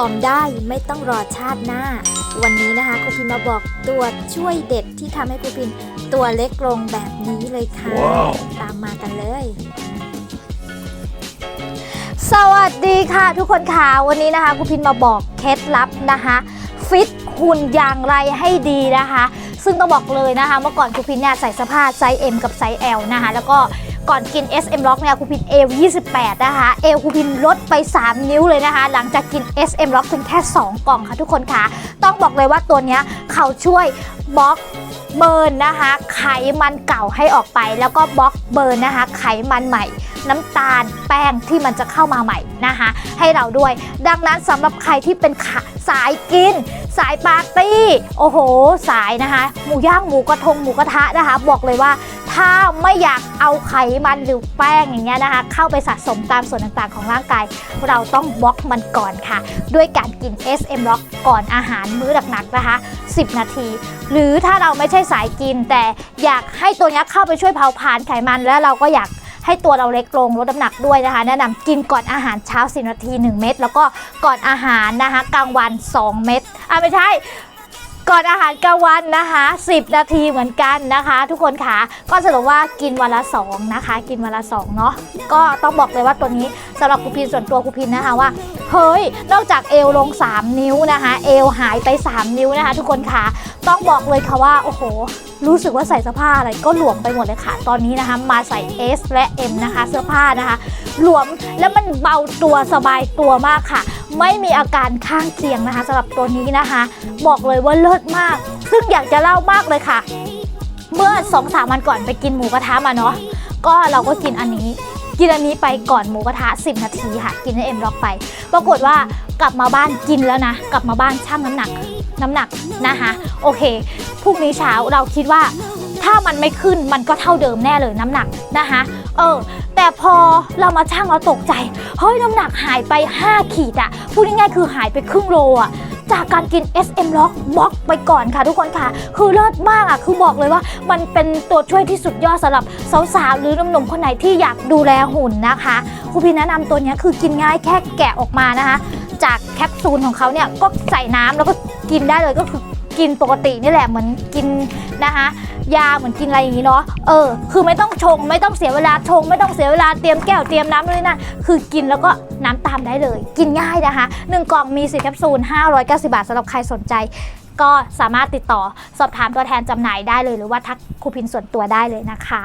อมได้ไม่ต้องรอชาติหน้า วันนี้นะคะครูพินมาบอกตัวช่วยเด็ดที่ทำให้ครูพินตัวเล็กลงแบบนี้เลยค่ะตามมากันเลย สวัสดีค่ะทุกคนค่ะวันนี้นะคะครูพินมาบอกเคล็ดลับนะคะฟิตหุ่นอย่างไรให้ดีนะคะ ซึ่งต้องบอกเลยนะคะ เมื่อก่อนครูพินเนี่ยใส่เสภาพไซส์ M กับไซส์ L นะคะ แล้วก็ ก่อนกิน SM Lock เนี่ยคูพินเอว28 นะคะเอวครูพินลดไป 3 นิ้วเลยนะคะ หลังจากกิน SM Lock เพียงแค่ 2 กล่องค่ะทุกคนค่ะ ต้องบอกเลยว่าตัวเนี้ยเขาช่วยบล็อกเบิร์นนะคะ ไขมันเก่าให้ออกไป แล้วก็บล็อกเบิร์นนะคะ ไขมันใหม่ น้ำตาลแป้งที่มันจะเข้ามาใหม่นะคะ ให้เราด้วย ดังนั้นสำหรับใครที่เป็นขาสายกิน สายปาร์ตี้ โอ้โห สายนะคะ หมูย่างหมูกระทงหมูกระทะนะคะ บอกเลยว่า ถ้าไม่อยากเอาไขมันหรือแป้งอย่างเงี้ยนะคะ เข้าไปสะสมตามส่วนต่างๆของร่างกาย เราต้องบล็อกมันก่อนค่ะ ด้วยการกิน SM Lock ก่อนอาหารมื้อหนักๆนะคะ 10 นาที หรือถ้าเราไม่ใช่สายกิน แต่อยากให้ตัวนี้เข้าไปช่วยเผาผลาญไขมันแล้วเราก็อยากให้ตัวเราเล็กลงลดน้ำหนักด้วยนะคะ แนะนำกินก่อนอาหารเช้า 10 นาที 1 เม็ดแล้วก็ก่อนอาหารนะคะกลางวัน 2 เม็ดอะไม่ใช่ ก่อนอาหารกลางวันนะคะ 10 นาทีเหมือนกันนะคะ ทุกคนค่ะก็สรุปว่ากินวันละ2นะคะ กินวันละ2เนาะก็ต้องบอกเลยว่าตัวนี้สำหรับครูพินส่วนตัวครูพินนะคะว่าเฮ้ยนอกจากเอวลง 3 นิ้วนะคะ เอวหายไป 3 นิ้วนะคะ ทุกคนค่ะต้องบอกเลยค่ะว่าโอ้โห รู้สึกว่าใส่เสื้อผ้าอะไรก็หลวมไปหมดเลยค่ะ ตอนนี้นะคะ มาใส่ S และ M นะคะ เสื้อผ้านะคะ หลวมแล้วมันเบาตัวสบายตัวมากค่ะ ไม่มีอาการข้างเคียงนะคะสำหรับตัวนี้นะคะ บอกเลยว่าเลิศมาก ซึ่งอยากจะเล่ามากเลยค่ะ เมื่อ2องสามวันก่อนไปกินหมูกระทะมาเนาะก็เราก็กินอันนี้ กินอันนี้ไปก่อนหมูกระทะ 10 นาทีค่ะ กินในเอ็มล็อกไป ปรากฏว่ากลับมาบ้านกินแล้วนะ กลับมาบ้านชั่งน้ำหนักน้ำหนักนะคะโอเคพรุ่งนี้เช้าเราคิดว่าถ้ามันไม่ขึ้นมันก็เท่าเดิมแน่เลยน้ำหนักนะคะ เออ แต่พอเรามาชั่งเราตกใจ เฮ้ยน้ำหนักหายไป 5 ขีดอะพูดง่ายๆคือหายไปครึ่งโลอะจากการกิน SM Lock บล็อกไปก่อนค่ะทุกคนค่ะ คือเลิศมากอะคือบอกเลยว่า มันเป็นตัวช่วยที่สุดยอดสำหรับสาวๆ หรือหนุ่มๆ คนไหนที่อยากดูแลหุ่นนะคะครูพีแนะนำตัวนี้คือกินง่ายแค่แกะออกมานะคะ จากแคปซูลของเขาเนี่ย ก็ใส่น้ำแล้วก็กินได้เลยก็คือ กินปกตินี่แหละเหมือนกินนะคะ ยาเหมือนกินอะไรอย่างนี้เนาะเออ คือไม่ต้องชงไม่ต้องเสียเวลาชง ไม่ต้องเสียเวลาเตรียมแก้วเตรียมน้ำเลยนะคือกินแล้วก็น้ำตามได้เลย กินง่ายนะคะ1กล่องมี10แคปซูล590 บาทสำหรับใครสนใจก็สามารถติดต่อสอบถามตัวแทนจำหน่ายได้เลย หรือว่าทักครูพินส่วนตัวได้เลยนะคะ